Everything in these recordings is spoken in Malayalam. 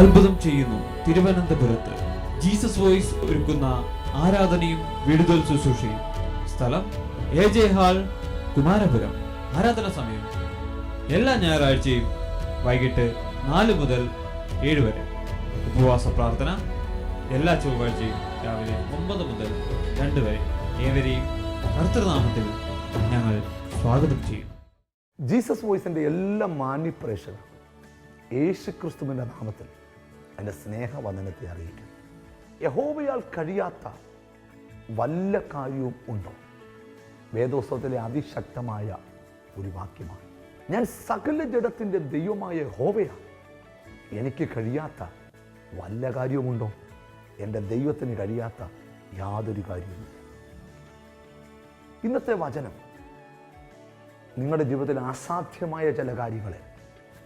അത്ഭുതം ചെയ്യുന്നു. തിരുവനന്തപുരത്ത് ജീസസ് വോയിസ് ഒരുക്കുന്ന ആരാധനയും വിടുതൽ ശുശ്രൂഷയും. സ്ഥലം എ ജെ ഹാൾ കുമാരപുരം. ആരാധന സമയം. എല്ലാ ഞായറാഴ്ചയും വൈകിട്ട് നാല് മുതൽ ഏഴ് വരെ. ഉപവാസ പ്രാർത്ഥന എല്ലാ ചൊവ്വാഴ്ചയും രാവിലെ ഒമ്പത് മുതൽ രണ്ട് വരെ. ഏവരെയും കർത്തൃനാമത്തിൽ ഞങ്ങൾ സ്വാഗതം ചെയ്യുന്നു. ജീസസ് വോയിസിന്റെ എല്ലാ മാന്യപ്രേക്ഷകർ യേശു ക്രിസ്തുവിന്റെ നാമത്തിൽ എന്റെ സ്നേഹവന്ദനത്തെ അറിയിക്കും യഹോവയാൽ കഴിയാത്ത വല്ല കാര്യവും ഉണ്ടോ? വേദോത്സവത്തിലെ അതിശക്തമായ ഒരു വാക്യമാണ്. ഞാൻ സകല ജഡത്തിന്റെ ദൈവമായ യഹോവയാണ്. എനിക്ക് കഴിയാത്ത വല്ല കാര്യവുമുണ്ടോ എന്റെ ദൈവത്തിന് കഴിയാത്ത യാതൊരു കാര്യവുമില്ല. ഇന്നത്തെ വചനം നിങ്ങളുടെ ജീവിതത്തിൽ അസാധ്യമായ ചില കാര്യങ്ങളെ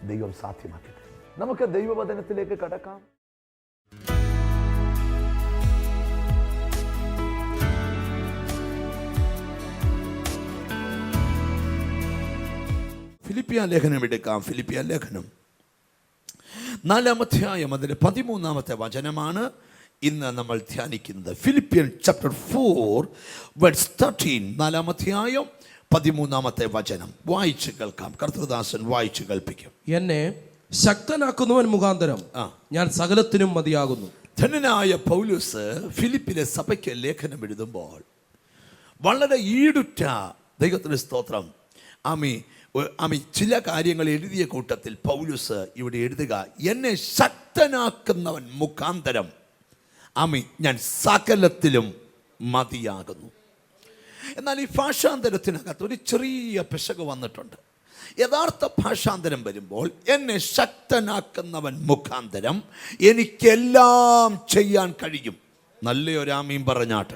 ദൈവം സാധ്യമാക്കട്ടെ. നമുക്ക് ദൈവവചനത്തിലേക്ക് കടക്കാം. ഫിലിപ്പിയ ലേഖനം എടുക്കാം ഫിലിപ്പിയ ലേഖനം. നാലാമധ്യായം അതിന്റെ പതിമൂന്നാമത്തെ വചനമാണ് ഇന്ന് നമ്മൾ ധ്യാനിക്കുന്നത്. Philippian chapter four words thirteen നാലാമധ്യായം പതിമൂന്നാമത്തെ വചനം. വായിച്ച് കേൾക്കാം. കർത്തൃദാസൻ വായിച്ച് കേൾപ്പിക്കും. എന്നെ ശക്തനാക്കുന്നവൻ മുഖാന്തരം ആ. ഞാൻ സകലത്തിനും മതിയാകുന്നു. ധനനായ പൗലൂസ് ഫിലിപ്പിലെ സഭയ്ക്ക് ലേഖനം എഴുതുമ്പോൾ വളരെ ഈടുറ്റ ദൈവത്തിന് സ്തോത്രം. ആമി ആമി ചില കാര്യങ്ങൾ എഴുതിയ കൂട്ടത്തിൽ പൗലൂസ് ഇവിടെ എഴുതുക എന്നെ ശക്തനാക്കുന്നവൻ മുഖാന്തരം ആമി ഞാൻ സകലത്തിലും മതിയാകുന്നു. എന്നാൽ ഈ ഭാഷാന്തരത്തിനകത്ത് ഒരു ചെറിയ പിശക് വന്നിട്ടുണ്ട്. യഥാർത്ഥ ഭാഷാന്തരം വരുമ്പോൾ എന്നെ ശക്തനാക്കുന്നവൻ മുഖാന്തരം എനിക്കെല്ലാം ചെയ്യാൻ കഴിയും. നല്ലൊരാമീൻ പറഞ്ഞാട്ട്.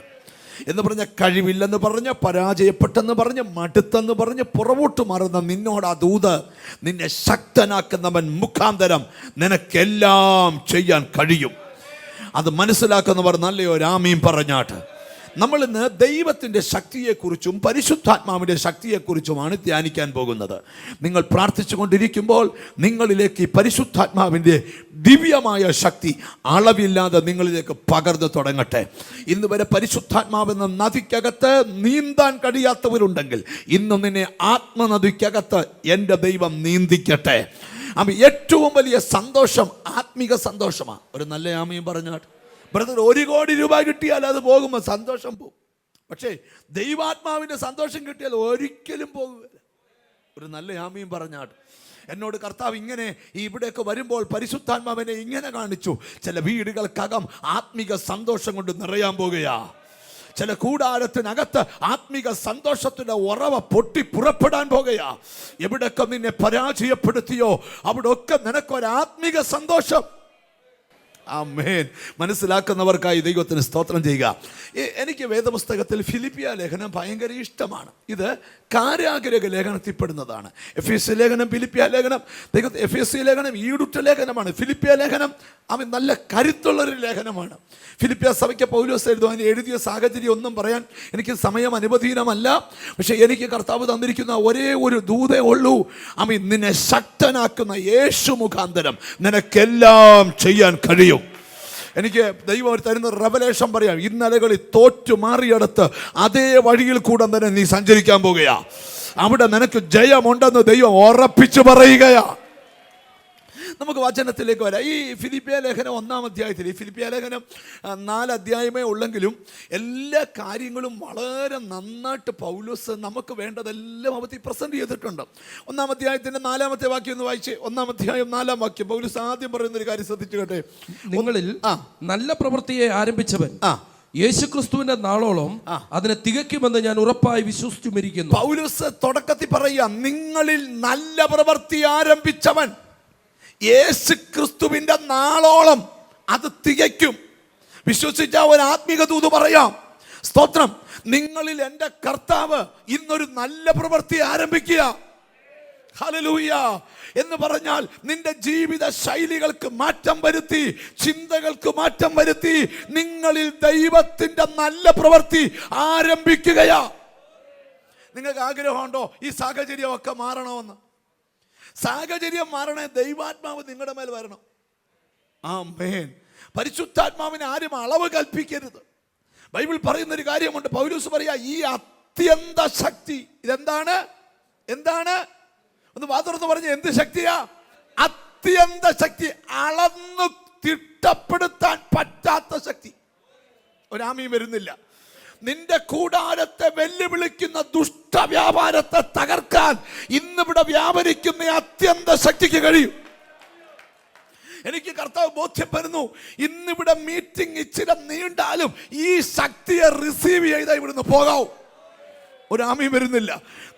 എന്ന് പറഞ്ഞ കഴിവില്ലെന്ന് പറഞ്ഞ് പരാജയപ്പെട്ടെന്ന് പറഞ്ഞ് മടുത്തെന്ന് പറഞ്ഞ് പുറകോട്ട് മാറുന്ന നിന്നോട് ആ ദൂത് നിന്നെ ശക്തനാക്കുന്നവൻ മുഖാന്തരം നിനക്കെല്ലാം ചെയ്യാൻ കഴിയും. അത് മനസ്സിലാക്കുന്നവർ നല്ലൊരാമീൻ പറഞ്ഞാട്ട്. നമ്മൾ ഇന്ന് ദൈവത്തിന്റെ ശക്തിയെക്കുറിച്ചും പരിശുദ്ധാത്മാവിന്റെ ശക്തിയെക്കുറിച്ചുമാണ് ധ്യാനിക്കാൻ പോകുന്നത്. നിങ്ങൾ പ്രാർത്ഥിച്ചുകൊണ്ടിരിക്കുമ്പോൾ നിങ്ങളിലേക്ക് ഈ പരിശുദ്ധാത്മാവിന്റെ ദിവ്യമായ ശക്തി അളവില്ലാതെ നിങ്ങളിലേക്ക് പകർന്നു തുടങ്ങട്ടെ. ഇന്ന് വരെ പരിശുദ്ധാത്മാവെന്ന നദിക്കകത്ത് നീന്താൻ കഴിയാത്തവരുണ്ടെങ്കിൽ ഇന്ന് നിന്നെ ആത്മനദിക്കകത്ത് എന്റെ ദൈവം നീന്തിക്കട്ടെ. അപ്പം ഏറ്റവും വലിയ സന്തോഷം ആത്മീക സന്തോഷമാണ് ഒരു നല്ല ആമയും പറഞ്ഞാട്ട് ബ്രദർ ഒരു കോടി രൂപ കിട്ടിയാൽ അത് പോകുമ്പോൾ സന്തോഷം പോകും. പക്ഷേ ദൈവാത്മാവിന്റെ സന്തോഷം കിട്ടിയാൽ ഒരിക്കലും പോകുകയില്ല. ഒരു നല്ല ആമയും പറഞ്ഞാട്ട്. എന്നോട് കർത്താവ് ഇങ്ങനെ ഇവിടെയൊക്കെ വരുമ്പോൾ പരിശുദ്ധാത്മാവിനെ ഇങ്ങനെ കാണിച്ചു. ചില വീടുകൾക്കകം ആത്മിക സന്തോഷം കൊണ്ട് നിറയാൻ പോകുകയാ. ചില കൂടാരത്തിനകത്ത് ആത്മിക സന്തോഷത്തിന്റെ ഉറവ പൊട്ടി പുറപ്പെടാൻ പോകുകയാ. എവിടെയൊക്കെ നിന്നെ പരാജയപ്പെടുത്തിയോ? അവിടെ ഒക്കെ നിനക്കൊരു ആത്മിക സന്തോഷം. ആമേൻ. മനസ്സിലാക്കുന്നവർക്കായി ദൈവത്തിന് സ്തോത്രം ചെയ്യുക. എനിക്ക് വേദപുസ്തകത്തിൽ ഫിലിപ്പിയ ലേഖനം ഭയങ്കര ഇഷ്ടമാണ്. ഇത് കാരാഗ്രഹ ലേഖനത്തിൽപ്പെടുന്നതാണ്. എഫ് എസ് സി ലേഖനം ഫിലിപ്പിയ ലേഖനം ദൈവം എഫ് എസ് സി ലേഖനം ഈടുറ്റ ലേഖനമാണ്. ഫിലിപ്പിയ ലേഖനം അവൻ നല്ല കരുത്തുള്ളൊരു ലേഖനമാണ്. ഫിലിപ്പിയ സഭയ്ക്ക് പൗലോസ് എഴുതുവാൻ എഴുതിയ സാഹചര്യം ഒന്നും പറയാൻ എനിക്ക് സമയം അനുവദീനമല്ല പക്ഷേ എനിക്ക് കർത്താവ് തന്നിരിക്കുന്ന ഒരേ ഒരു ദൂതേ ഉള്ളൂ. അമി നിന്നെ ശക്തനാക്കുന്ന യേശു മുഖാന്തരം നിനക്കെല്ലാം ചെയ്യാൻ കഴിയും. എനിക്ക് ദൈവം അവർ തരുന്ന റവലേഷൻ പറയാം. ഇന്നലകളിൽ തോറ്റു മാറിയെടുത്ത് അതേ വഴിയിൽ കൂടെ തന്നെ നീ സഞ്ചരിക്കാൻ പോകുകയാ. അവിടെ നിനക്ക് ജയമുണ്ടെന്ന് ദൈവം ഉറപ്പിച്ചു പറയുകയാ. നമുക്ക് വചനത്തിലേക്ക് വരാം. ഈ ഫിലിപ്പിയ ലേഖനം ഒന്നാം അധ്യായത്തിൽ ഈ ഫിലിപ്പിയ ലേഖനം നാല് അധ്യായമേ ഉള്ളെങ്കിലും എല്ലാ കാര്യങ്ങളും വളരെ നന്നായിട്ട് പൗലോസ് നമുക്ക് വേണ്ടതെല്ലാം അവധി പ്രസന്റ് ചെയ്തിട്ടുണ്ട്. ഒന്നാം അധ്യായത്തിന്റെ നാലാമത്തെ വാക്യം ഒന്ന് വായിച്ച് ഒന്നാം അധ്യായം നാലാം വാക്യം. പൗലോസ് ആദ്യം പറയുന്ന ഒരു കാര്യം ശ്രദ്ധിച്ചു കേട്ടെ. നിങ്ങളിൽ ആ. നല്ല പ്രവൃത്തിയെ ആരംഭിച്ചവൻ ആ. യേശുക്രിസ്തുവിന്റെ നാളോളം അതിനെ തികയ്ക്കുമെന്ന് ഞാൻ ഉറപ്പായി വിശ്വസിച്ചുമിരിക്കുന്നു. പൗലോസ് തുടക്കത്തിൽ പറയുക നിങ്ങളിൽ നല്ല പ്രവൃത്തി ആരംഭിച്ചവൻ. യേശു ക്രിസ്തുവിന്റെ നാളോളം അത് തികയ്ക്കും. വിശ്വസിച്ച ഒരു ആത്മീക ദൂത് പറയാം. സ്തോത്രം. നിങ്ങളിൽ എന്റെ കർത്താവ് ഇന്നൊരു നല്ല പ്രവൃത്തി ആരംഭിക്കുക. ഹലലൂയ എന്ന് പറഞ്ഞാൽ നിന്റെ ജീവിത ശൈലികൾക്ക് മാറ്റം വരുത്തി ചിന്തകൾക്ക് മാറ്റം വരുത്തി നിങ്ങളിൽ ദൈവത്തിന്റെ നല്ല പ്രവൃത്തി ആരംഭിക്കുകയാ. നിങ്ങൾക്ക് ആഗ്രഹമുണ്ടോ ഈ സാഹചര്യമൊക്കെ മാറണമെന്ന്? സാഹചര്യം മാറണേ ദൈവാത്മാവ് നിങ്ങളുടെ മേൽ വരണം. ആ മേൻ പരിശുദ്ധാത്മാവിന് ആരും അളവ് കൽപ്പിക്കരുത്. ബൈബിൾ പറയുന്ന ഒരു കാര്യമുണ്ട്. പൗലൂസ് പറയാ ഈ അത്യന്ത ശക്തി. ഇതെന്താണ്? എന്താണ്? ഒന്ന് വാതുറന്ന് പറഞ്ഞ എന്ത് ശക്തിയാ? അത്യന്ത ശക്തി. അളന്നു തിട്ടപ്പെടുത്താൻ പറ്റാത്ത ശക്തി. ഒരാമീ വരുന്നില്ല. നിന്റെ കൂടാരത്തെ വെല്ലുവിളിക്കുന്ന ദുഷ്ടവ്യാപാരത്തെ തകർക്കാൻ ഇന്നിവിടെ വ്യാപരിക്കുന്ന അത്യന്ത ശക്തിക്ക് കഴിയും. എനിക്ക് കർത്താവ് ബോധ്യം ഇന്നിവിടെ മീറ്റിംഗ് ഇച്ചിരി നീണ്ടാലും ഈ ശക്തിയെ റിസീവ് ചെയ്താൽ ഇവിടുന്ന് പോകാവൂ. ഒരാമി വരുന്നില്ല.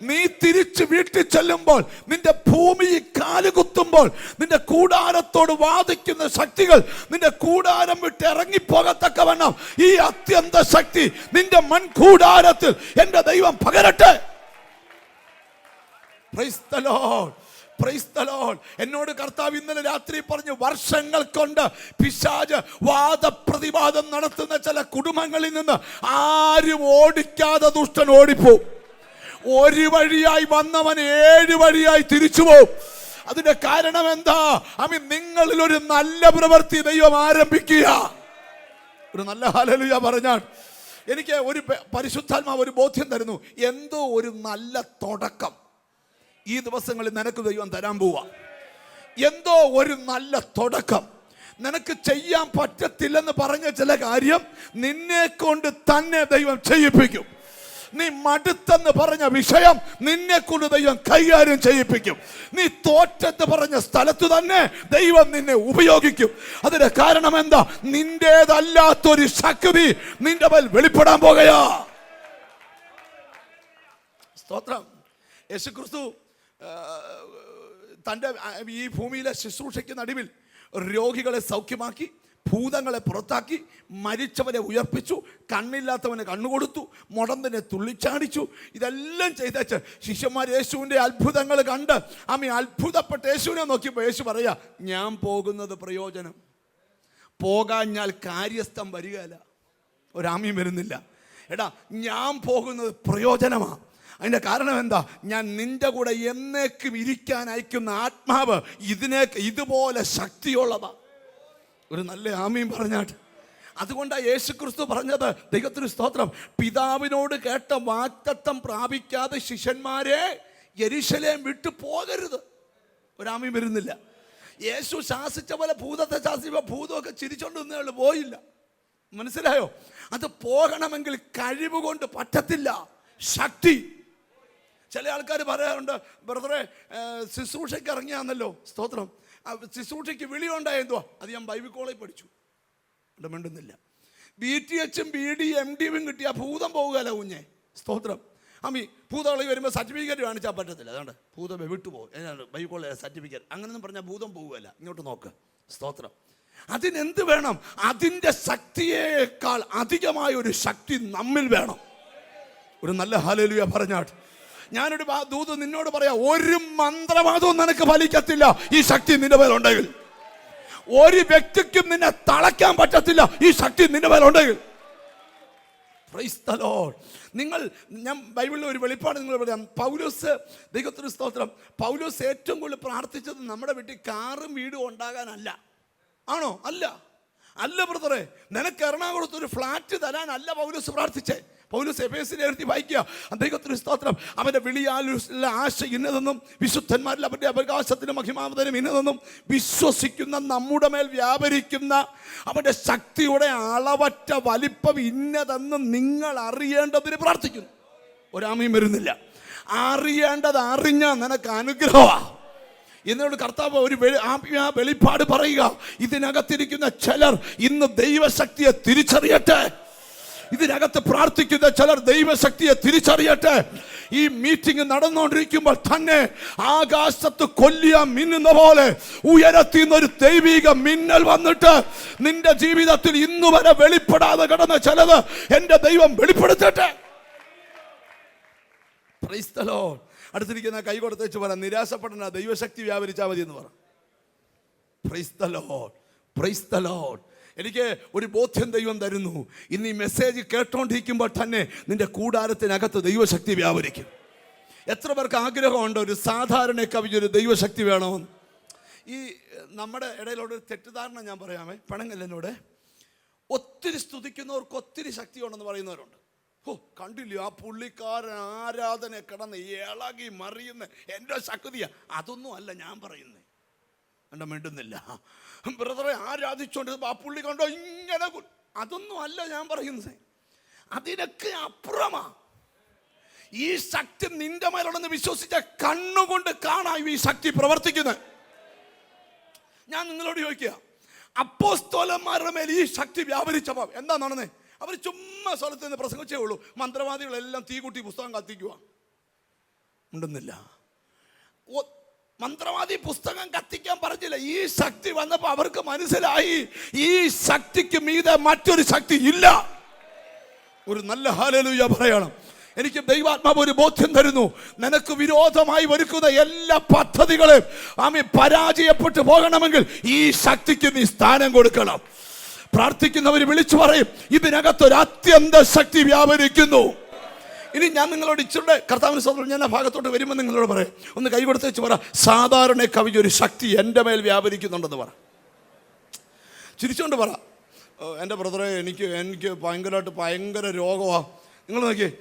നീ തിരിച്ച് വീട്ടിൽ ചെല്ലുമ്പോൾ നിന്റെ ഭൂമി കാലുകുത്തുമ്പോൾ നിന്റെ കൂടാരത്തോട് വാദിക്കുന്ന ശക്തികൾ നിന്റെ കൂടാരം വിട്ട് ഇറങ്ങിപ്പോകത്തക്കവണ്ണം ഈ അത്യന്ത ശക്തി നിന്റെ മൺകൂടാരത്തിൽ എന്റെ ദൈവം പകരട്ടെ. Praise എന്നോട് കർത്താവ് ഇന്നലെ രാത്രി പറഞ്ഞു വർഷങ്ങൾ കൊണ്ട് പിശാജ് വാദപ്രതിവാദം നടത്തുന്ന ചില കുടുംബങ്ങളിൽ നിന്ന് ആരും ഓടിക്കാതെ ദുഷ്ടൻ ഓടിപ്പോ ഒരു വഴിയായി വന്നവൻ ഏഴ് വഴിയായി തിരിച്ചു പോകും അതിന്റെ കാരണം എന്താ? അമി നിങ്ങളിൽ ഒരു നല്ല പ്രവൃത്തി ദൈവം ആരംഭിക്കുക. ഒരു നല്ല ഹാലലുയ പറഞ്ഞാൽ എനിക്ക് ഒരു പരിശുദ്ധാത്മാവ് ഒരു ബോധ്യം തരുന്നു. എന്തോ ഒരു നല്ല തുടക്കം. ഈ ദിവസങ്ങളിൽ നിനക്ക് ദൈവം തരാൻ പോവാ. എന്തോ ഒരു നല്ല തുടക്കം. നിനക്ക് ചെയ്യാൻ പറ്റത്തില്ലെന്ന് പറഞ്ഞ ചില കാര്യം നിന്നെ കൊണ്ട് തന്നെ ദൈവം ചെയ്യിപ്പിക്കും. നീ മടുത്തെന്ന് പറഞ്ഞ വിഷയം നിന്നെ കൊണ്ട് ദൈവം കൈകാര്യം ചെയ്യിപ്പിക്കും. നീ തോറ്റെന്ന് പറഞ്ഞ സ്ഥലത്ത് തന്നെ ദൈവം നിന്നെ ഉപയോഗിക്കും. അതിന്റെ കാരണം എന്താ? നിന്റേതല്ലാത്തൊരു ശക്തി നിന്റെ മേൽ വെളിപ്പെടാൻ പോകയാ സ്തോത്രം. യേശുക്രിസ്തു തന്റെ ഈ ഭൂമിയിലെ ശുശ്രൂഷയ്ക്ക് നടുവിൽ രോഗികളെ സൗഖ്യമാക്കി ഭൂതങ്ങളെ പുറത്താക്കി മരിച്ചവരെ ഉയർപ്പിച്ചു കണ്ണില്ലാത്തവനെ കണ്ണുകൊടുത്തു മുടന്തിനെ തുള്ളിച്ചാടിച്ചു. ഇതെല്ലാം ചെയ്തേച്ച് ശിഷ്യന്മാർ യേശുവിന്റെ അത്ഭുതങ്ങൾ കണ്ട് അമ്മ അത്ഭുതപ്പെട്ട യേശുവിനെ നോക്കിയപ്പോൾ യേശു പറയാ ഞാൻ പോകുന്നത് പ്രയോജനം. പോകാഞ്ഞാൽ കാര്യസ്ഥം വരികയല്ല. ഒരാമ്യം വരുന്നില്ല. എടാ ഞാൻ പോകുന്നത് പ്രയോജനമാണ് അതിന്റെ കാരണം എന്താ? ഞാൻ നിന്റെ കൂടെ എന്നേക്കും ഇരിക്കാൻ അയക്കുന്ന ആത്മാവ് ഇതിനെ ഇതുപോലെ ശക്തിയുള്ളതാ. ഒരു നല്ല ആമയും പറഞ്ഞാട്ട് അതുകൊണ്ടാണ് യേശു ക്രിസ്തു പറഞ്ഞത് ദൈവത്തിന് സ്തോത്രം പിതാവിനോട് കേട്ട വാക്തത്വം പ്രാപിക്കാതെ ശിഷ്യന്മാരെ യരിശലേം വിട്ടു പോകരുത്. ഒരാമയും വരുന്നില്ല. യേശു ശാസിച്ച പോലെ ഭൂതത്തെ ശാസിച്ചപ്പോൾ ഭൂതമൊക്കെ ചിരിച്ചോണ്ട് നിന്നയാൾ പോയില്ല. മനസ്സിലായോ? അത് പോകണമെങ്കിൽ കഴിവ് കൊണ്ട് പറ്റത്തില്ല. ശക്തി. ചില ആൾക്കാർ പറയാറുണ്ട് ബ്രദറെ ശുശ്രൂഷയ്ക്ക് ഇറങ്ങിയാന്നല്ലോ സ്തോത്രം. ശുശ്രൂഷയ്ക്ക് വിളിയുണ്ടായ എന്തുവാ അത് ഞാൻ ബൈബിൾ കോളേജ് പഠിച്ചു. ഇടമിണ്ടുന്നില്ല മിണ്ടുന്നില്ല. ബി ടി എച്ചും ബി ഡി എം ഡിയും കിട്ടിയ ഭൂതം പോകുകയല്ല കുഞ്ഞെ. സ്തോത്രം. അമ്മി ഭൂതകളി വരുമ്പോൾ സർട്ടിഫിക്കറ്റ് കാണിച്ചാൽ പറ്റത്തില്ല. അതുകൊണ്ട് ഭൂതം വിട്ടുപോകും ബൈബിൾ കോളേജ് സർട്ടിഫിക്കറ്റ് അങ്ങനെയൊന്നും പറഞ്ഞാൽ ഭൂതം പോകുകയല്ല ഇങ്ങോട്ട് നോക്ക്. സ്തോത്രം. അതിനെന്ത് വേണം? അതിന്റെ ശക്തിയേക്കാൾ അധികമായ ഒരു ശക്തി നമ്മിൽ വേണം. ഒരു നല്ല ഹാലലുയ പറഞ്ഞാട്ട് ഞാനൊരു ദൂത് നിന്നോട് പറയാം ഒരു മന്ത്രവാദവും നിനക്ക് ഫലിക്കത്തില്ല. ഈ ശക്തി നിന്റെ മേലുണ്ടെങ്കിൽ. ഒരു വ്യക്തിക്കും നിന്നെ തളയ്ക്കാൻ പറ്റത്തില്ല. ഈ ശക്തി നിന്റെ മേലുണ്ടെങ്കിൽ. നിങ്ങൾ ഞാൻ ബൈബിളിൽ ഒരു വെളിപ്പാട് നിങ്ങൾ പറയാം. പൗലോസ് ദൈവത്തിന് സ്തോത്രം. പൗലോസ് ഏറ്റവും കൂടുതൽ പ്രാർത്ഥിച്ചത് നമ്മുടെ വീട്ടിൽ കാറും വീടും ഉണ്ടാകാനല്ല. ആണോ? അല്ല. അല്ല ബ്രദറെ. നിനക്ക് എറണാകുളത്ത് ഒരു ഫ്ലാറ്റ് തരാനല്ല പൗലോസ് പ്രാർത്ഥിച്ചേ. പൗലോസ് എഫേസിനെ എഴുതി വായിക്കുക. അദ്ദേഹത്തിന് സ്തോത്രം. അവന്റെ വിളിയാലുള്ള ആശ ഇന്നതെന്നും വിശുദ്ധന്മാരിൽ അവരുടെ അവകാശത്തിനും മഹിമാവതനും ഇന്നതെന്നും വിശ്വസിക്കുന്ന നമ്മുടെ മേൽ വ്യാപരിക്കുന്ന അവന്റെ ശക്തിയുടെ അളവറ്റ വലിപ്പം ഇന്നതെന്ന് നിങ്ങൾ അറിയേണ്ടതിന് പ്രാർത്ഥിക്കുന്നു. ഒരാമയും വരുന്നില്ല. അറിയേണ്ടത് അറിഞ്ഞ നിനക്ക് അനുഗ്രഹമാണ് എന്നോട് കർത്താവ് ഒരു ആ വെളിപ്പാട് പറയുക. ഇതിനകത്തിരിക്കുന്ന ചിലർ ഇന്ന് ദൈവശക്തിയെ തിരിച്ചറിയട്ടെ. ഇതിനകത്ത് പ്രാർത്ഥിക്കുന്ന ചിലർ ദൈവശക്തിയെ തിരിച്ചറിയട്ടെ. ഈ മീറ്റിംഗ് നടന്നുകൊണ്ടിരിക്കുമ്പോൾ തന്നെ ആകാശത്ത് കൊല്ലിയ മിന്നുന്ന പോലെ ഉയരത്തിൽ നിന്നൊരു ദൈവിക മിന്നൽ വന്നിട്ട് നിന്റെ ജീവിതത്തിൽ ഇന്നു വരെ വെളിപ്പെടാതെ കിടന്ന ചിലത് എന്റെ ദൈവം വെളിപ്പെടുത്തട്ടെ. ക്രൈസ്തലോ. അടുത്തിരിക്കുന്ന കൈ കൊടുത്തേച്ച് പറ നിരാശപ്പെടണ ദൈവശക്തി വ്യാപരിച്ചാൽ മതി എന്ന് പറ ക്രൈസ്തലോ ക്രൈസ്തലോട്ട് എനിക്ക് ഒരു ബോധ്യം ദൈവം തരുന്നു. ഇന്ന് ഈ മെസ്സേജ് കേട്ടോണ്ടിരിക്കുമ്പോൾ തന്നെ നിന്റെ കൂടാരത്തിനകത്ത് ദൈവശക്തി വ്യാപരിക്കും. എത്ര പേർക്ക് ആഗ്രഹമുണ്ട് ഒരു സാധാരണ കവിഞ്ഞൊരു ദൈവശക്തി വേണമെന്ന്? ഈ നമ്മുടെ ഇടയിലുള്ള ഒരു തെറ്റിദ്ധാരണ ഞാൻ പറയാമേ. പണങ്ങല്ല എന്നോട്? ഒത്തിരി സ്തുതിക്കുന്നവർക്ക് ഒത്തിരി ശക്തി ഉണ്ടെന്ന് പറയുന്നവരുണ്ട്. ഓ കണ്ടില്ലേ? ആ പുള്ളിക്കാരൻ ആരാധന കിടന്ന് ഇളകി മറിയുന്ന എന്റെ ശക്തിയാണ് അതൊന്നും അല്ല ഞാൻ പറയുന്നത് എന്റെ മിണ്ടുന്നില്ല. ബ്രദറെ ആരാധിച്ചോണ്ട് ആ പുള്ളി കണ്ടോ? ഇങ്ങനെ അതൊന്നും അല്ല ഞാൻ പറയുന്നത് അതിനൊക്കെ അപ്പുറമാ. ഈ ശക്തി നിന്റെ മേലുണ്ടെന്ന് വിശ്വസിച്ച കണ്ണുകൊണ്ട് കാണാം ഈ ശക്തി പ്രവർത്തിക്കുന്നത്. ഞാൻ നിങ്ങളോട് ചോദിക്കുക അപ്പോസ്തോലന്മാരുടെ മേൽ ഈ ശക്തി വ്യാപരിച്ചപ്പോൾ എന്താ നടന്നേ അവർ ചുമ്മാ സ്ഥലത്ത് നിന്ന് പ്രസംഗിച്ചേ ഉള്ളൂ. മന്ത്രവാദികളെല്ലാം തീ കൂട്ടി പുസ്തകം കത്തിക്കുക ഉണ്ടെന്നില്ല മന്ത്രവാദി പുസ്തകം കത്തിക്കാൻ പറഞ്ഞില്ല. ഈ ശക്തി വന്നപ്പോൾ അവർക്ക് മനസ്സിലായി. ഈ ശക്തിക്ക് മീതെ മറ്റൊരു ശക്തി ഇല്ല. ഒരു നല്ല ഹാലലുയ പറയണം. എനിക്ക് ദൈവാത്മാവ് ഒരു ബോധ്യം തരുന്നു. നിനക്ക് വിരോധമായി ഒരുക്കുന്ന എല്ലാ പദ്ധതികളും ആമി പരാജയപ്പെട്ടു പോകണമെങ്കിൽ ഈ ശക്തിക്ക് നീ സ്ഥാനം കൊടുക്കണം. പ്രാർത്ഥിക്കുന്നവർ വിളിച്ചു പറയും ഇതിനകത്ത് ഒരു അത്യന്ത ശക്തി വ്യാപരിക്കുന്നു. ഇനി ഞാൻ നിങ്ങളോട് ഇച്ചിരുടെ കർത്താവിന് സ്വന്തം ഞാൻ ആ ഭാഗത്തോട്ട് വരുമ്പോൾ നിങ്ങളോട് പറയാം. ഒന്ന് കൈ കൊടുത്ത് വെച്ച് പറ. സാധാരണ കവിഞ്ഞ ഒരു ശക്തി എന്റെ മേൽ വ്യാപരിക്കുന്നുണ്ടെന്ന് പറ. ചിരിച്ചുകൊണ്ട് പറ. എന്റെ ബ്രദറെ എനിക്ക് എനിക്ക് ഭയങ്കരമായിട്ട് ഭയങ്കര രോഗമാണ് നിങ്ങൾ നോക്കിയേ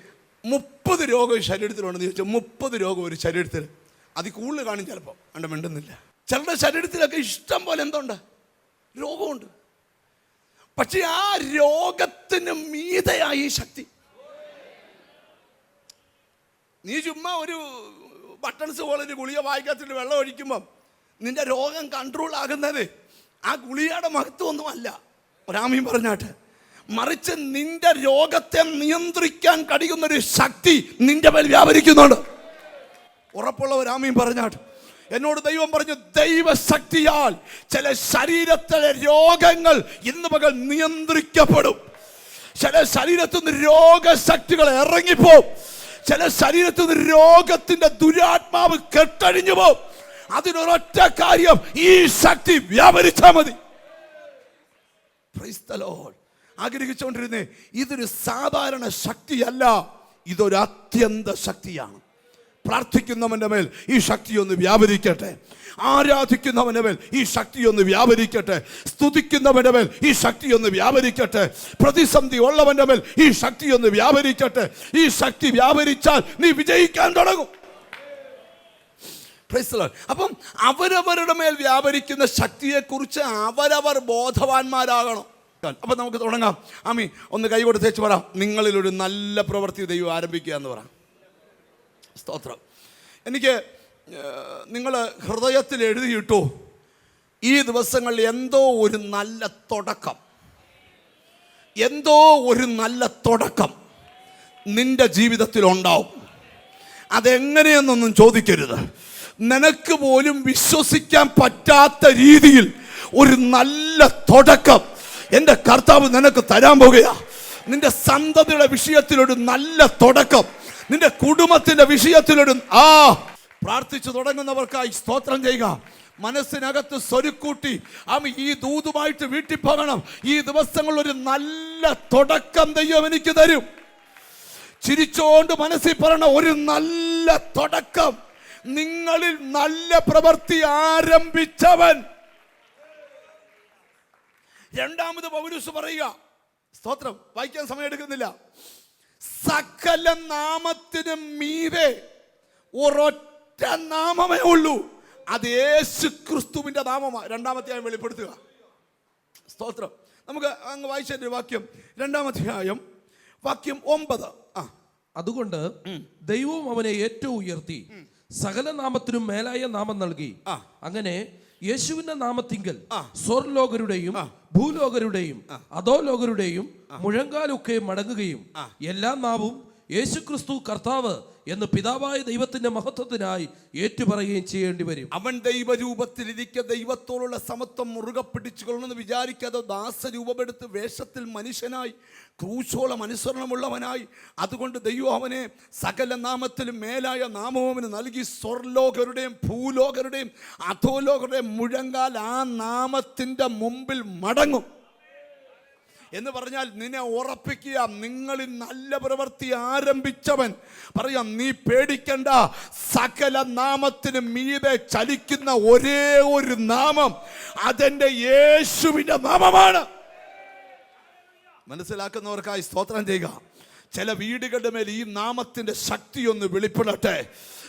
മുപ്പത് രോഗം ഈ ശരീരത്തിലുണ്ടെന്ന് ചോദിച്ചാൽ മുപ്പത് രോഗം ഒരു ശരീരത്തിൽ. അതിൽ കൂടുതൽ കാണും ചിലപ്പോൾ അണ്ട മിണ്ടുന്നില്ല. ചിലരുടെ ശരീരത്തിലൊക്കെ ഇഷ്ടം പോലെ എന്തുണ്ട്? രോഗമുണ്ട്. പക്ഷേ ആ രോഗത്തിന് മീതയായി ശക്തി. നീ ചുമ്മാ ഒരു ബട്ടൺസ് പോലെ ഒരു ഗുളിക വായിക്കാത്തിട്ട് വെള്ളം ഒഴിക്കുമ്പം നിന്റെ രോഗം കൺട്രോൾ ആകുന്നത് ആ ഗുളികയുടെ മഹത്വമൊന്നുമല്ല. രാമീൻ പറഞ്ഞാട്ടെ മറിച്ച് നിന്റെ രോഗത്തെ നിയന്ത്രിക്കാൻ കഴിയുന്ന ഒരു ശക്തി നിന്റെ മേൽ വ്യാപരിക്കുന്നുണ്ട്. ഉറപ്പുള്ള രാമീൻ പറഞ്ഞാട്ട് എന്നോട് ദൈവം പറഞ്ഞു ദൈവശക്തിയാൽ ചില ശരീരത്തിലെ രോഗങ്ങൾ ഇന്ന് പകൽ നിയന്ത്രിക്കപ്പെടും. ചില ശരീരത്തിൽ നിന്ന് രോഗശക്തികൾ ഇറങ്ങിപ്പോവും. ചില ശരീരത്തിൽ നിന്ന് രോഗത്തിന്റെ ദുരാത്മാവ് കെട്ടഴിഞ്ഞു പോകും. അതിനൊരൊറ്റ കാര്യം ഈ ശക്തി വ്യാപരിച്ചാൽ മതി. ആഗ്രഹിച്ചുകൊണ്ടിരുന്നേ ഇതൊരു സാധാരണ ശക്തിയല്ല ഇതൊരു അത്യന്ത ശക്തിയാണ്. പ്രാർത്ഥിക്കുന്നവന്റെ മേൽ ഈ ശക്തി ഒന്ന് വ്യാപരിക്കട്ടെ. ആരാധിക്കുന്നവന്റെ മേൽ ഈ ശക്തി ഒന്ന് വ്യാപരിക്കട്ടെ. സ്തുതിക്കുന്നവന്റെ മേൽ ഈ ശക്തി ഒന്ന് വ്യാപരിക്കട്ടെ. പ്രതിസന്ധി ഉള്ളവന്റെ മേൽ ഈ ശക്തി ഒന്ന് വ്യാപരിക്കട്ടെ. ഈ ശക്തി വ്യാപരിച്ചാൽ നീ വിജയിക്കാൻ തുടങ്ങും. അപ്പം അവരവരുടെ മേൽ വ്യാപരിക്കുന്ന ശക്തിയെക്കുറിച്ച് അവരവർ ബോധവാന്മാരാകണം. അപ്പം നമുക്ക് തുടങ്ങാം. ആമി ഒന്ന് കൈ കൊടുത്തേച്ച് പറ. നിങ്ങളിലൊരു നല്ല പ്രവൃത്തി ദൈവം ആരംഭിക്കുക എന്ന് പറ. സ്തോത്രം. എനിക്ക് നിങ്ങൾ ഹൃദയത്തിൽ എഴുതിയിട്ടു ഈ ദിവസങ്ങളിൽ എന്തോ ഒരു നല്ല തുടക്കം. എന്തോ ഒരു നല്ല തുടക്കം നിന്റെ ജീവിതത്തിൽ ഉണ്ടാവും. അതെങ്ങനെയെന്നൊന്നും ചോദിക്കരുത്. നിനക്ക് പോലും വിശ്വസിക്കാൻ പറ്റാത്ത രീതിയിൽ ഒരു നല്ല തുടക്കം എന്റെ കർത്താവ് നിനക്ക് തരാൻ പോകുക നിന്റെ സന്തതിയുടെ വിഷയത്തിൽ ഒരു നല്ല തുടക്കം നിന്റെ കുടുംബത്തിന്റെ വിഷയത്തിലൊരു ആ പ്രാർത്ഥിച്ചു തുടങ്ങുന്നവർക്കായി സ്തോത്രം ചെയ്യുക. മനസ്സിനകത്ത് സ്വരുക്കൂട്ടി. ആമ ഈ ദൂതുമായിട്ട് വീട്ടിൽ പോകണം ഈ ദിവസങ്ങളിൽ ഒരു നല്ല തുടക്കം ദൈവം എനിക്ക് തരും. ചിരിച്ചോണ്ട് മനസ്സിൽ പറയണ ഒരു നല്ല തുടക്കം. നിങ്ങളിൽ നല്ല പ്രവൃത്തി ആരംഭിച്ചവൻ. രണ്ടാമത് പൗരൂസ് പറയുക. സ്തോത്രം. വായിക്കാൻ സമയം എടുക്കുന്നില്ല സകല നാമത്തിന് മീരെ ഒരൊറ്റ നാമമേ ഉള്ളൂ. അത് യേശു ക്രിസ്തുവിന്റെ നാമമാണ് രണ്ടാമത്തെ വെളിപ്പെടുത്തുക. സ്തോത്രം. നമുക്ക് അങ്ങ് വായിച്ചതിന്റെ വാക്യം. രണ്ടാമധ്യായം വാക്യം ഒമ്പത്. ആ. അതുകൊണ്ട് ദൈവവും അവനെ ഏറ്റവും ഉയർത്തി സകല നാമത്തിനും മേലായ നാമം നൽകി. അങ്ങനെ യേശുവിന്റെ നാമത്തിങ്കൽ. സ്വർലോകരുടെയും ഭൂലോകരുടെയും അധോലോകരുടെയും മുഴങ്കാലൊക്കെ മടങ്ങുകയും എല്ലാ നാവും യേശുക്രിസ്തു കർത്താവ് എന്ന് പിതാവായ ദൈവത്തിന്റെ മഹത്വത്തിനായി ഏറ്റുപറയുകയും ചെയ്യേണ്ടി വരും. അവൻ ദൈവരൂപത്തിലിരിക്കെ ദൈവത്തോടുള്ള സമത്വം മുറുകെ പിടിച്ചുകൊള്ളണമെന്ന് വിചാരിക്കാതെ ദാസ രൂപമെടുത്ത് വേഷത്തിൽ മനുഷ്യനായി ക്രൂശോളം അനുസരണമുള്ളവനായി. അതുകൊണ്ട് ദൈവം അവനെ സകല നാമത്തിലും മേലായ നാമവും നൽകി. സ്വർലോകരുടെയും ഭൂലോകരുടെയും അധോലോകരുടെയും മുഴങ്കാൽ ആ നാമത്തിന്റെ മുമ്പിൽ മടങ്ങും. എന്ന് പറഞ്ഞാൽ നിന്നെ ഉറപ്പിക്കുക നിങ്ങളിൽ നല്ല പ്രവൃത്തി ആരംഭിച്ചവൻ. പറയാം നീ പേടിക്കണ്ട. സകല നാമത്തിന് മീതെ ചലിക്കുന്ന ഒരേ ഒരു നാമം അതെന്റെ യേശുവിന്റെ നാമമാണ്. മനസ്സിലാക്കുന്നവർക്കായി സ്തോത്രം ചെയ്യുക. ചില വീടുകളുടെ മേൽ ഈ നാമത്തിന്റെ ശക്തി ഒന്ന് വെളിപ്പെടട്ടെ.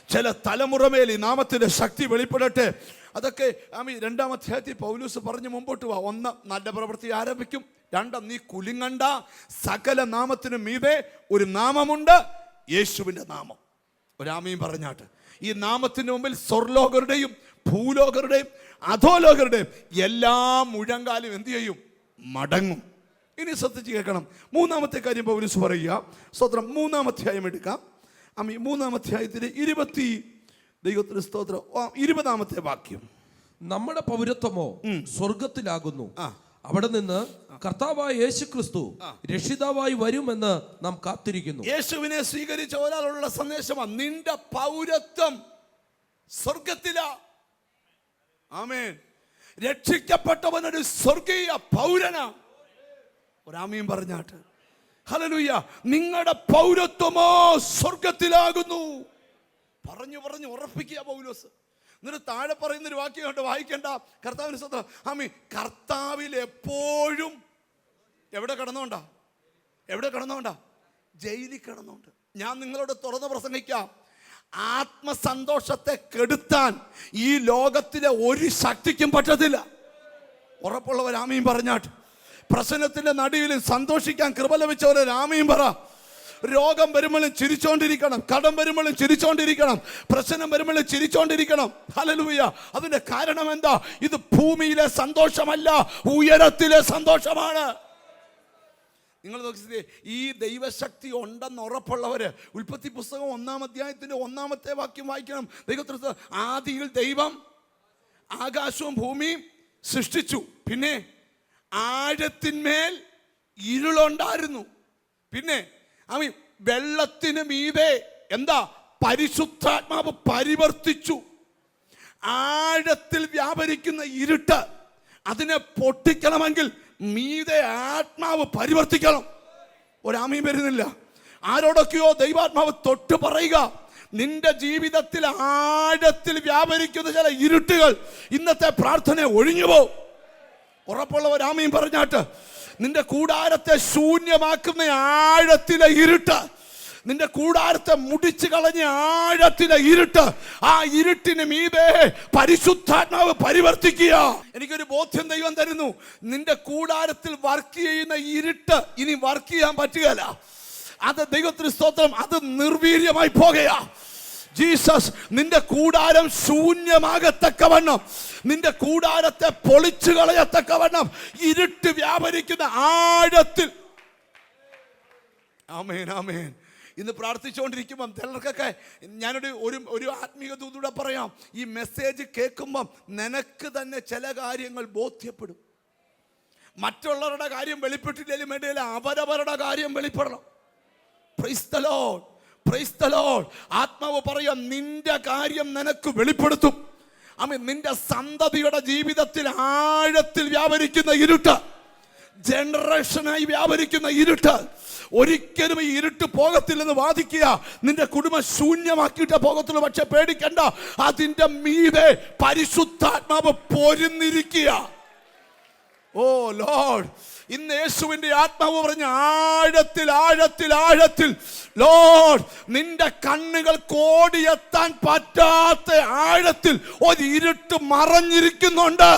ചില തലമുറ മേൽ ഈ നാമത്തിന്റെ ശക്തി വെളിപ്പെടട്ടെ. അതൊക്കെ ആമി രണ്ടാം അധ്യായത്തിൽ പൗലൂസ് പറഞ്ഞ് മുമ്പോട്ട് പോവാ ഒന്ന് നല്ല പ്രവൃത്തി ആരംഭിക്കും. രണ്ട് നീ കുലുങ്ങണ്ട. സകല നാമത്തിനും മീതെ ഒരു നാമമുണ്ട്. യേശുവിന്റെ നാമം. ഒരാമയും പറഞ്ഞാട്ട്. ഈ നാമത്തിന് മുമ്പിൽ സ്വർലോകരുടെയും ഭൂലോകരുടെയും അധോലോകരുടെയും എല്ലാ മുഴങ്കാലും എന്തു ചെയ്യും? മടങ്ങും. ഇനി ശ്രദ്ധിച്ച് കേൾക്കണം. മൂന്നാമത്തെ കാര്യം പൗലൂസ് പറയുക. സ്വത്രം മൂന്നാം അധ്യായം എടുക്കാം. അമ്മ അധ്യായത്തിൽ ഇരുപത്തി ദൈവത്തിന് സ്തോത്രം. ഇരുപതാമത്തെ വാക്യം. നമ്മുടെ പൗരത്വമോ സ്വർഗത്തിലാകുന്നു അവിടെ നിന്ന് കർത്താവായ യേശു ക്രിസ്തു രക്ഷിതാവായി വരുമെന്ന് നാം കാത്തിരിക്കുന്നു. യേശുവിനെ സ്വീകരിച്ച ഒരാളുള്ള സന്ദേശമാണ് നിന്റെ പൗരത്വം സ്വർഗത്തിലാ ആമേൻ. രക്ഷിക്കപ്പെട്ടവനൊരു സ്വർഗീയ പൗരനാ. ഒരാമയും പറഞ്ഞാട്ട്. ഹലലുയ്യ നിങ്ങളുടെ പൗരത്വമോ സ്വർഗത്തിലാകുന്നു പറഞ്ഞു പറഞ്ഞു ഉറപ്പിക്കുക പൗലോസ്. എന്നിട്ട് താഴെ പറയുന്ന ഒരു വാക്യം കൊണ്ട്? വായിക്കേണ്ട. കർത്താവിന് സ്വന്തം ആമി കർത്താവിൽ എപ്പോഴും എവിടെ കിടന്നോണ്ടാ? എവിടെ കിടന്നോണ്ടാ? ജയിലിൽ കിടന്നോണ്ട്. ഞാൻ നിങ്ങളോട് തുറന്ന് പ്രസംഗിക്കാം. ആത്മസന്തോഷത്തെ കെടുത്താൻ ഈ ലോകത്തിലെ ഒരു ശക്തിക്കും പറ്റത്തില്ല. ഉറപ്പുള്ളവർ ആമയും പറഞ്ഞാട്ട്. പ്രശ്നത്തിന്റെ നടുവിൽ സന്തോഷിക്കാൻ കൃപ ലഭിച്ചവരെ രാമയും പറ. രോഗം വരുമ്പോഴും ചിരിച്ചോണ്ടിരിക്കണം കടം വരുമ്പോഴും ചിരിച്ചോണ്ടിരിക്കണം പ്രശ്നം വരുമ്പോഴും ചിരിച്ചോണ്ടിരിക്കണം. ഹലലൂയ അതിന്റെ കാരണം എന്താ? ഇത് ഭൂമിയിലെ സന്തോഷമല്ല ഉയരത്തിലെ സന്തോഷമാണ്. നിങ്ങൾ നോക്കി ഈ ദൈവശക്തി ഉണ്ടെന്ന് ഉറപ്പുള്ളവര് ഉൽപ്പത്തി പുസ്തകം ഒന്നാം അധ്യായത്തിന്റെ ഒന്നാമത്തെ വാക്യം വായിക്കണം. ദൈവത്തിൽ ആദിയിൽ ദൈവം ആകാശവും ഭൂമിയും സൃഷ്ടിച്ചു. പിന്നെ ആഴത്തിന്മേൽ ഇരുളുണ്ടായിരുന്നു. പിന്നെ അവ വെള്ളത്തിന് മീതെ എന്താ? പരിശുദ്ധാത്മാവ് പരിവർത്തിച്ചു. ആഴത്തിൽ വ്യാപരിക്കുന്ന ഇരുട്ട് അതിനെ പൊട്ടിക്കണമെങ്കിൽ മീതെ ആത്മാവ് പരിവർത്തിക്കണം. ഒരാമയും വരുന്നില്ല. ആരോടൊക്കെയോ ദൈവാത്മാവ് തൊട്ട് പറയുക നിന്റെ ജീവിതത്തിൽ ആഴത്തിൽ വ്യാപരിക്കുന്ന ചില ഇരുട്ടുകൾ ഇന്നത്തെ പ്രാർത്ഥന ഒഴിഞ്ഞു പോകും ഉറപ്പുള്ള ഒരാമയും പറഞ്ഞാട്ട് നിന്റെ കൂടാരത്തെ ശൂന്യമാക്കുന്ന ആഴത്തിലെ ഇരുട്ട് നിന്റെ കൂടാരത്തെ മുടിച്ചു കളഞ്ഞ ആഴത്തിലെ ഇരുട്ട് ആ ഇരുട്ടിന് മീതേ പരിശുദ്ധാത്മാവ് പരിവർത്തിക്കുക. എനിക്കൊരു ബോധ്യം ദൈവം തരുന്നു. നിന്റെ കൂടാരത്തിൽ വർക്ക് ചെയ്യുന്ന ഇരുട്ട് ഇനി വർക്ക് ചെയ്യാൻ പറ്റുകയല്ല. അത് ദൈവത്തിന് സ്തോത്രം അത് നിർവീര്യമായി പോകുകയാ ജീസസ് നിന്റെ കൂടാരം ശൂന്യമാകത്തക്കവണ്ണം. നിന്റെ കൂടാരത്തെ പൊളിച്ചു കളയത്തക്കവണ്ണം. ഇരുട്ട് വ്യാപരിക്കുന്ന ആഴത്തിൽ. ആമേൻ ആമേൻ. ഇന്ന് പ്രാർത്ഥിച്ചുകൊണ്ടിരിക്കുമ്പം ചിലർക്കൊക്കെ ഞാനൊരു ഒരു ഒരു ആത്മീയ ദൂതൂടെ പറയാം. ഈ മെസ്സേജ് കേൾക്കുമ്പം നിനക്ക് തന്നെ ചില കാര്യങ്ങൾ ബോധ്യപ്പെടും. മറ്റുള്ളവരുടെ കാര്യം വെളിപ്പെട്ടില്ലെങ്കിലും വേണ്ടിയില്ല അവരവരുടെ കാര്യം വെളിപ്പെടണം. പ്രൈസ്. ആത്മാവ് പറയാം നിന്റെ കാര്യം നിനക്ക് വെളിപ്പെടുത്തും. അമ്മ നിന്റെ സന്തതിയുടെ ജീവിതത്തിൽ ആഴത്തിൽ വ്യാപരിക്കുന്ന ഇരുട്ട് ജനറേഷനായി വ്യാപരിക്കുന്ന ഇരുട്ട് ഒരിക്കലും ഈ ഇരുട്ട് പോകത്തില്ലെന്ന് വാദിക്കുക. നിന്റെ കുടുംബം ശൂന്യമാക്കിയിട്ട് പോകത്തുള്ളൂ. പക്ഷെ പേടിക്കണ്ട അതിന്റെ മീതെ പരിശുദ്ധാത്മാവ് പൊരുന്നിരിക്കുക. ഓ ലോഡ് ഇന്ന് യേശുവിന്റെ ആത്മാവ് പറഞ്ഞ ആഴത്തിൽ ആഴത്തിൽ ആഴത്തിൽ ലോഡ് നിന്റെ കണ്ണുകൾ കോടിയെത്താൻ പറ്റാത്ത ആഴത്തിൽ ഒരു ഇരുട്ട് മറഞ്ഞിരിക്കുന്നുണ്ട്.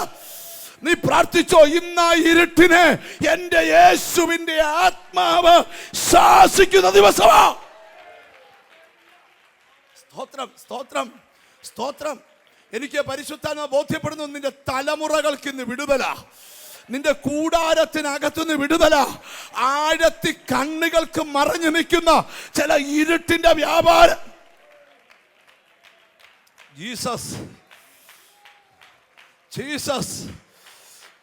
നീ പ്രാർത്ഥിച്ചോ ഇന്ന ഇരുട്ടിനെ എന്റെ യേശുവിന്റെ ആത്മാവ് ശാസിക്കുന്ന ദിവസമാ. സ്തോത്രം സ്തോത്രം സ്തോത്രം. എനിക്ക് പരിശുദ്ധാത്മ ബോധ്യപ്പെടുന്നു നിന്റെ തലമുറകൾക്ക് ഇന്ന് വിടുതല. നിന്റെ കൂടാരത്തിനകത്തുനിന്ന് വിടുതല. ആഴത്തി കണ്ണുകൾക്ക് മറഞ്ഞു നിൽക്കുന്ന ചില ഇരുട്ടിന്റെ വ്യാപാരം. ജീസസ്. ജീസസ്.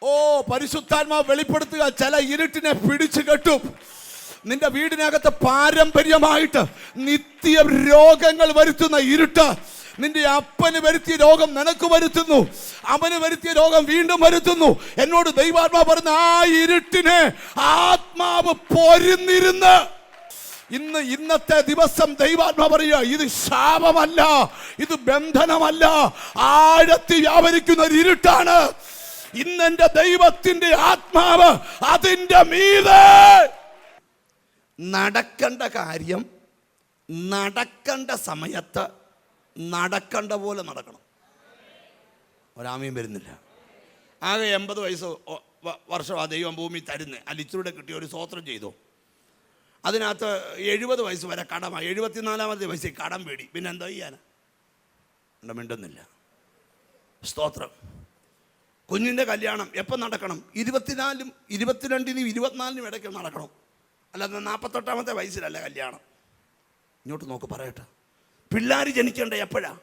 ഓ പരിശുദ്ധാത്മാ വെളിപ്പെടുത്തുക. ചില ഇരുട്ടിനെ പിടിച്ചു കെട്ടും. നിന്റെ വീടിനകത്ത് പാരമ്പര്യമായിട്ട് നിത്യ രോഗങ്ങൾ വരുത്തുന്ന ഇരുട്ട്. നിന്റെ അപ്പന് വരുത്തിയ രോഗം നിനക്ക് വരുത്തുന്നു. അവന് വരുത്തിയ രോഗം വീണ്ടും വരുത്തുന്നു. എന്നോട് ദൈവാത്മാ പറഞ്ഞ ആ ഇരുട്ടിനെ ആത്മാവ് പൊരുന്നിരുന്ന്. ഇന്ന് ഇന്നത്തെ ദിവസം ദൈവാത്മ പറയുക ഇത് ശാപമല്ല ഇത് ബന്ധനമല്ല ആഴത്തി വ്യാപരിക്കുന്ന ഒരു ഇരുട്ടാണ്. ഇന്ന് ദൈവത്തിന്റെ ആത്മാവ് അതിന്റെ മീതെ. നടക്കേണ്ട കാര്യം നടക്കേണ്ട സമയത്ത് നടക്കേണ്ട പോലെ നടക്കണം. ഒരാമയും വരുന്നില്ല. ആകെ എൺപത് വയസ്സ് വർഷം ആ ദൈവം ഭൂമി തരുന്നത് അല്ല കിട്ടിയ ഒരു സ്വോത്രം ചെയ്തു. അതിനകത്ത് എഴുപത് വയസ്സ് വരെ കടമാണ് എഴുപത്തിനാലാമത്തെ വയസ്സിൽ കടം പേടി. പിന്നെ എന്താ ചെയ്യാൻ എന്താ മിണ്ടുന്നില്ല. സ്തോത്രം. കുഞ്ഞിന്റെ കല്യാണം എപ്പം നടക്കണം? ഇരുപത്തിനാലും ഇരുപത്തിരണ്ടിനും ഇരുപത്തിനാലിനും ഇടയ്ക്ക് നടക്കണം. അല്ലാതെ നാൽപ്പത്തെട്ടാമത്തെ വയസ്സിലല്ല കല്യാണം. ഇങ്ങോട്ട് നോക്ക് പറയട്ടെ. പിള്ളേർ ജനിക്കേണ്ട എപ്പോഴാ?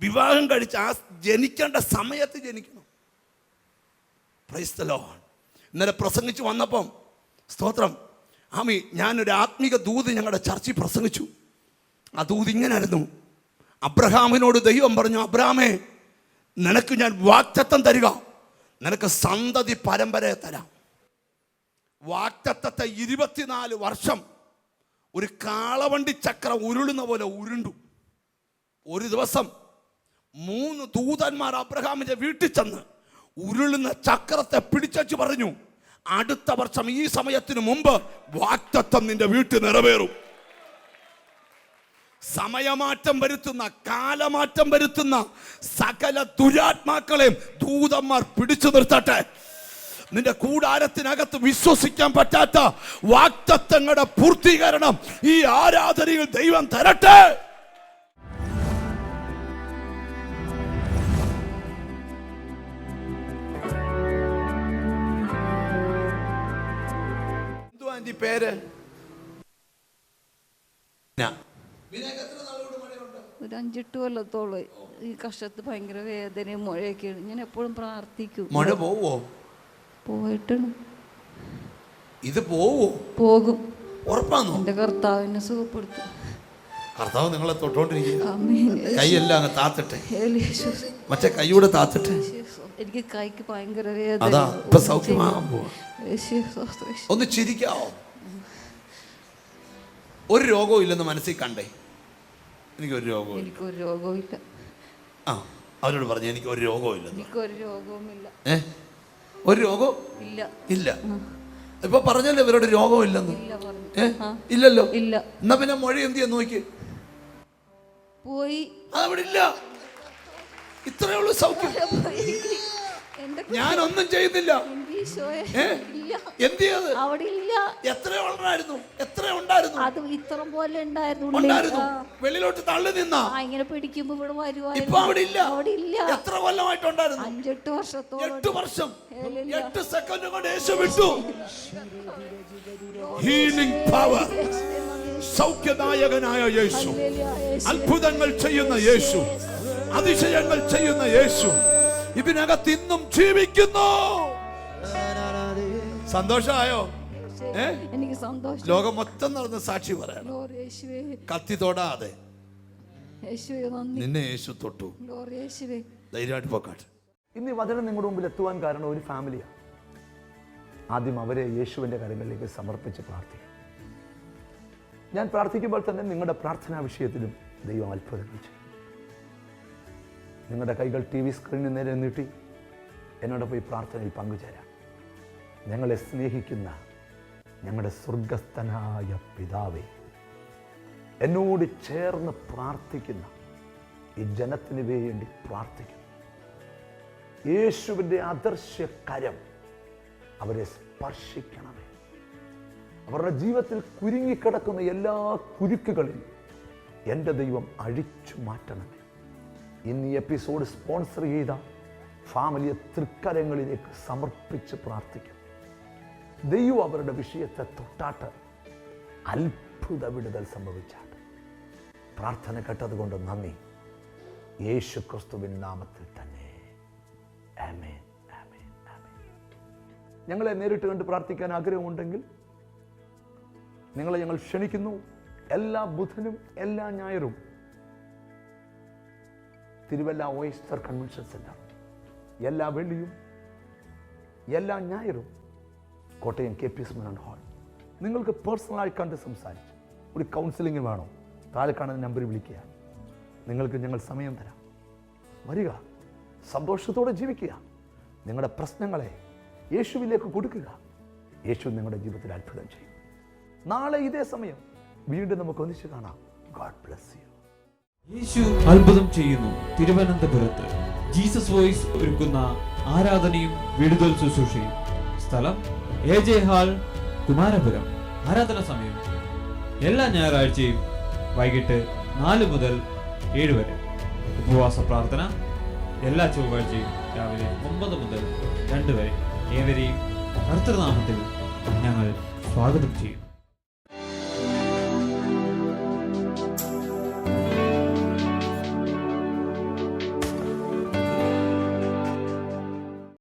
വിവാഹം കഴിച്ച് ആ ജനിക്കേണ്ട സമയത്ത് ജനിക്കണം. പ്രൈസ്തലോ ഇന്നലെ പ്രസംഗിച്ച് വന്നപ്പം സ്തോത്രം. ആമി ഞാനൊരു ആത്മീക ദൂത് ഞങ്ങളുടെ ചർച്ചിൽ പ്രസംഗിച്ചു. ആ ദൂത് ഇങ്ങനായിരുന്നു. അബ്രഹാമിനോട് ദൈവം പറഞ്ഞു അബ്രഹാമേ നിനക്ക് ഞാൻ വാക്തത്വം തരിക. നിനക്ക് സന്തതി പരമ്പരയെ തരാം. വാക്തത്വത്തെ ഇരുപത്തിനാല് വർഷം ഒരു കാളവണ്ടി ചക്രം ഉരുളുന്ന പോലെ ഉരുണ്ടു. ഒരു ദിവസം മൂന്ന് ദൂതന്മാർ അബ്രഹാമിന്റെ വീട്ടിൽ ചെന്ന് ഉരുളുന്ന ചക്രത്തെ പിടിച്ചു പറഞ്ഞു അടുത്ത വർഷം ഈ സമയത്തിന് മുമ്പ് വാക്തത്വം നിന്റെ വീട്ടിൽ നിറവേറും. സമയമാറ്റം വരുത്തുന്ന കാലമാറ്റം വരുത്തുന്ന സകല ദുരാത്മാക്കളെയും ദൂതന്മാർ പിടിച്ചു നിർത്തട്ടെ. നിന്റെ കൂടാരത്തിനകത്ത് വിശ്വസിക്കാൻ പറ്റാത്ത വാക്തത്വങ്ങളുടെ പൂർത്തീകരണം ഈ ആരാധനയിൽ ദൈവം തരട്ടെ. പേര്? ഒരു അഞ്ചെട്ട് കൊല്ലത്തോളം ഈ കഷത്ത് ഭയങ്കര വേദനയും മുഴയൊക്കെയാണ്. ഞാൻ എപ്പോഴും പ്രാർത്ഥിക്കും. മഴ പോവോ? പോയിട്ടാണ് ഇത് പോവോ? പോകും. ഉറപ്പാണോ എന്റെ കർത്താവിനെ സുഖപ്പെടുത്തു. കർത്താവ് നിങ്ങളെ തൊട്ടോണ്ടിരിക്കുക. കൈയെല്ലാം അങ്ങ് താത്തട്ടെ. മറ്റേ കൈയൂടെ താത്തട്ടെ. എനിക്ക് കൈക്ക് ഭയങ്കര അതാ ഇപ്പൊ സൗഖ്യമാകാൻ. ഒന്ന് ചിരിക്കാവോ? ഒരു രോഗവും ഇല്ലെന്ന് മനസ്സിൽ കണ്ടേ. എനിക്ക് ഒരു രോഗവും എനിക്ക് ഒരു രോഗവും ഇല്ല. ആ അവരോട് പറഞ്ഞു എനിക്ക് ഒരു രോഗവും ഇല്ല എനിക്ക് ഒരു രോഗവും ഇല്ല ഏ? ഒരു രോഗവും ഇല്ല. ഇല്ല. ഇപ്പൊ പറഞ്ഞല്ലോ ഇവരോട് പറഞ്ഞു. ഏ? ഇല്ലല്ലോ? ഇല്ല. എന്നാ പിന്നെ മൊഴി എന്ത് ചെയ്യാൻ നോക്കി. പോയി. അതവിടെ ഇല്ല. ഇത്രയേ ഉള്ളൂ സൗഖ്യം. ഞാനൊന്നും ചെയ്യുന്നില്ല. ഇല്ല എന്ത് ചെയ്യത് അവിടെ ഇല്ല എത്ര ഉണ്ടായിരുന്നു എത്ര ഉണ്ടായിരുന്നു? അത് ഇത്ര പോലെ ഉണ്ടായിരുന്നു. ഉണ്ടായിരുന്നു. വെളിയിലോട്ട് തള്ളി നിന്നാ? ഇങ്ങനെ പിടിക്കുമ്പോ ഇവിടെ ഇപ്പൊ വരുവായിരുന്നു. അവിടെ ഇല്ല അവിടെ ഇല്ല എത്ര കൊല്ലമായിട്ടുണ്ടായിരുന്നു? അഞ്ചെട്ട് വർഷത്തോളം. എട്ട് വർഷം. എട്ട് സെക്കൻഡ് കൊണ്ട് യേശു വിട്ടു. ഹീലിംഗ് പവർ സൗഖ്യദായകനായ യേശു. അത്ഭുതങ്ങൾ ചെയ്യുന്ന യേശു. അതിശയങ്ങൾ ചെയ്യുന്ന യേശു. ഇതിനകത്ത് ഇന്നും ജീവിക്കുന്നു. സന്തോഷമായോ? എനിക്ക് സന്തോഷം. ലോകം മൊത്തം നടന്ന് സാക്ഷി പറയണം. കത്തി തൊടാതെ. നിന്നെ യേശു തൊട്ടു. ധൈര്യമായിട്ട് പോക്കാട്ടെ. ഇന്ന് ഈ വചനം നിങ്ങളുടെ മുമ്പിൽ എത്തുവാൻ കാരണം ഒരു ഫാമിലിയാണ് ആദ്യം അവരെ യേശുവിന്റെ കരങ്ങളിലേക്ക് സമർപ്പിച്ച് പ്രാർത്ഥിക്കും. ഞാൻ പ്രാർത്ഥിക്കുമ്പോൾ തന്നെ നിങ്ങളുടെ പ്രാർത്ഥനാ വിഷയത്തിലും ദൈവം അത്ഭുതങ്ങൾ ചെയ്യും. നിങ്ങളുടെ കൈകൾ ടി വി സ്ക്രീനിന് നേരെ നീട്ടി എന്നോട് പോയി പ്രാർത്ഥനയിൽ പങ്കുചേരാം. ഞങ്ങളെ സ്നേഹിക്കുന്ന ഞങ്ങളുടെ സ്വർഗസ്ഥനായ പിതാവേ എന്നോട് ചേർന്ന് പ്രാർത്ഥിക്കുന്ന ഈ ജനത്തിന് വേണ്ടി പ്രാർത്ഥിക്കുന്നു. യേശുവിന്റെ അദർശ്യ കരം അവരെ സ്പർശിക്കണമേ. അവരുടെ ജീവിതത്തിൽ കുരുങ്ങിക്കിടക്കുന്ന എല്ലാ കുരുക്കുകളിലും എന്റെ ദൈവം അഴിച്ചു മാറ്റണമേ. ഇന്ന് ഈ എപ്പിസോഡ് സ്പോൺസർ ചെയ്ത ഫാമിലിയെ തൃക്കരങ്ങളിലേക്ക് സമർപ്പിച്ച് പ്രാർത്ഥിക്കും ദൈവം അവരുടെ വിഷയത്തെ തൊട്ടാട്ട് അത്ഭുത വിടുതൽ സംഭവിച്ചാട്ട് പ്രാർത്ഥന കേട്ടതുകൊണ്ട് നന്ദി. യേശു ക്രിസ്തുവിൻ നാമത്തിൽ തന്നെ. ആമേൻ ആമേൻ ഞങ്ങളെ നേരിട്ട് കണ്ട് പ്രാർത്ഥിക്കാൻ ആഗ്രഹമുണ്ടെങ്കിൽ നിങ്ങളെ ഞങ്ങൾ ക്ഷണിക്കുന്നു. എല്ലാ ബുധനും എല്ലാ ഞായറും. തിരുവല്ല ഓയിസ്റ്റർ കൺവെൻഷൻ സെന്റർ എല്ലാ വെള്ളിയും എല്ലാ ഞായറും. Kottayam K P S Menon hall. നിങ്ങൾക്ക് പേഴ്സണലായി കണ്ട് സംസാരിച്ച് ഒരു കൗൺസിലിംഗ് വേണോ? താഴെ കാണുന്ന നമ്പറിൽ വിളിക്കുക. നിങ്ങൾക്ക് ഞങ്ങൾ സമയം തരാം. വരിക. സന്തോഷത്തോടെ ജീവിക്കുക. നിങ്ങളുടെ പ്രശ്നങ്ങളെ യേശുവിലേക്ക് കൊടുക്കുക. യേശു നിങ്ങളുടെ ജീവിതത്തിൽ അത്ഭുതം ചെയ്യും. നാളെ ഇതേ സമയം വീണ്ടും നമുക്ക് ഒന്നിച്ച് കാണാം. ഗോഡ് ബ്ലസ് യു യേശു അത്ഭുതം ചെയ്യുന്നു തിരുവനന്തപുരത്ത്. ജീസസ് വോയിസ് ഒരുക്കുന്ന ആരാധനയും വിടുതൽ ശുശ്രൂഷയും. സ്ഥലം എ ജെ ഹാൾ കുമാരപുരം ആരാധന സമയം. എല്ലാ ഞായറാഴ്ചയും വൈകിട്ട് നാല് മുതൽ ഏഴ് വരെ. ഉപവാസ പ്രാർത്ഥന എല്ലാ ചൊവ്വാഴ്ചയും രാവിലെ ഒമ്പത് മുതൽ രണ്ട് വരെ. ഏവരെയും കർത്തൃനാമത്തിൽ ഞങ്ങൾ സ്വാഗതം ചെയ്യുന്നു